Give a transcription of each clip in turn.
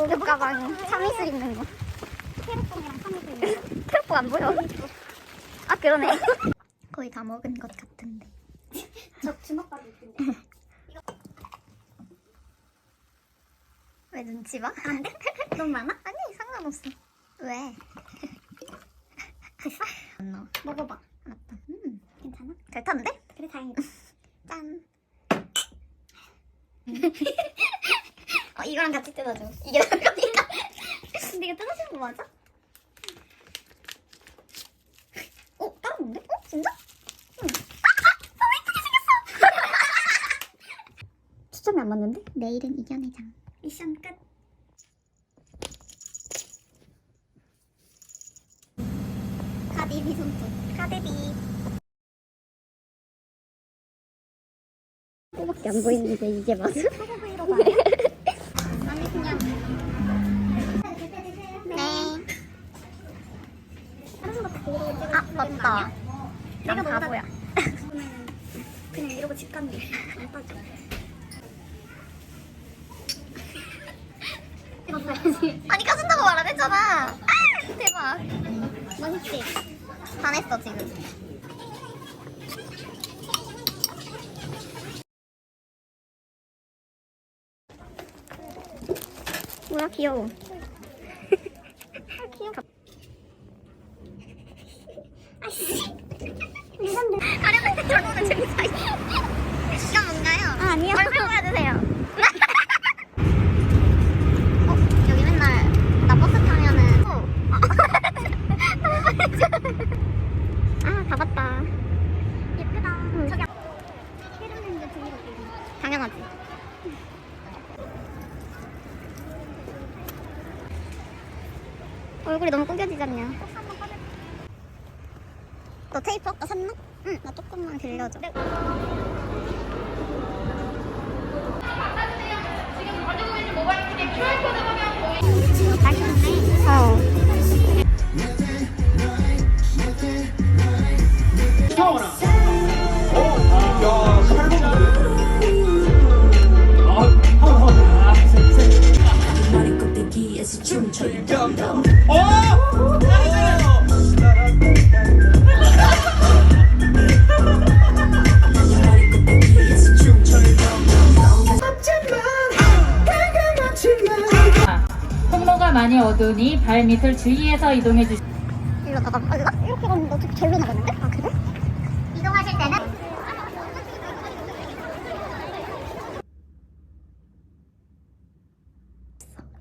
목욕 가방 참이슬 있는 거. 페로뽕이랑 참이슬 있는 거. 트로프 안 보여. 아 그러네. 거의 다 먹은 것 같은데. 저 주먹밥이 있던데. 왜 눈치 봐? 안 돼? 너무 많아? 아니 상관없어. 왜? 됐어? 안 나와. 먹어봐. 알았다. 음, 괜찮아? 잘 탔는데? 그래 다행이다. 짠. 어, 이거랑 같이 뜯어줘. 이게 나을까? 근데 이거 뜯어지는 거 맞아? 어, 없는데? 어, 진짜? 응. 추첨이 안 맞는데? 내일은 이견회장. 미션 끝. 가디비 손톱. 가디비. 그거밖에 안 보이는데 이게 맞아? 맞다. 내가 난 너보다- 바보야. 그냥 이러고 집 가면 돼. 안 빠져. 아니 까준다고 말 안 했잖아. 아, 대박. 멋있지? 반했어 지금. 뭐야. 귀여워. 아씨. 레전드. 가려는데 저거는 재밌어. 이건 뭔가요? 아, 아니요. 얼굴 보여주세요. 어, 여기 맨날 나 버스 타면은 어. 아, 다 봤다. 예쁘다. 저기 헤르는데 재미없게. 당연하지. 얼굴이 너무 구겨지지 않냐? 너 테이프 아까 샀나? 응, 나 조금만 빌려줘. 어. 춤춰요 덤덤 어! 많이 어두우니 발 밑을 주의해서 이동해 주시. 일로 나가. 아, 이거? 이렇게 갔는데 어떻게 절로 나갔는데? 아 그래? 이동하실 때는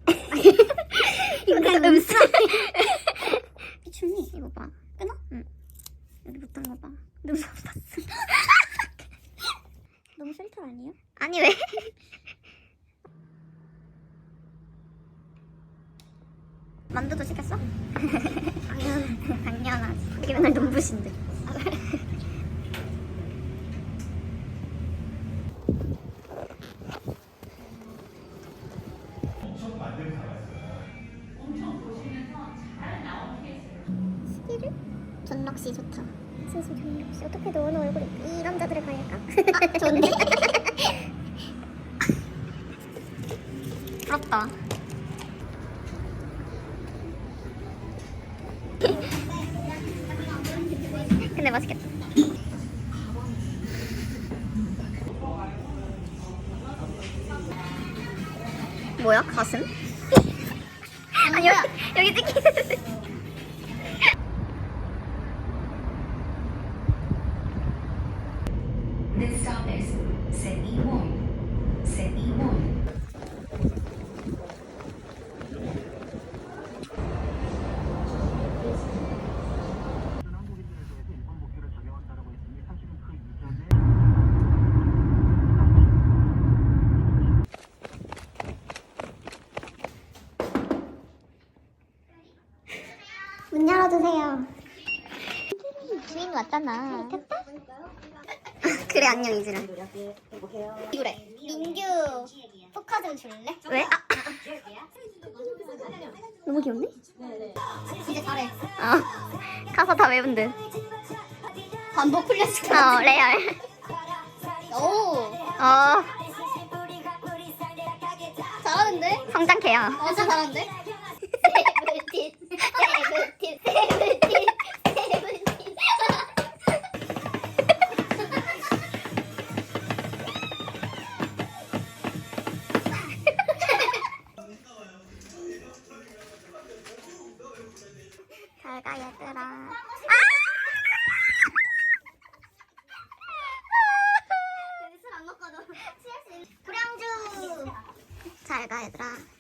이거 그냥 음수. 춤이 이거 봐. 끊어? 응. 여기 붙은 거 봐. 눈썹 봤어. 너무 필터 아니야? 아니 왜? 만두도 시켰어? 당연 당연하지. 이게 맨날 눈부신데. 좋다. 진심 정말 어떻게 너는 얼굴이 이 남자들의 가일까? 아, 좋은데? 부럽다. 근데 맛있겠다. 뭐야? 가슴? 아니 여기 여기 찍히. Next stop is 세이원 세 열어주세요. 주인 왔잖아. 그래 안녕 이즈라. 그래. 민규 포카 좀 줄래? 왜? 아, 너무 귀엽네? 진짜 잘해. 어. 가서 다 외운 듯. 반복 훈련 시켜. 어 레알. 오. 어. 잘하는데? 성장캐야. 어, 진짜 잘하는데? 얘들아.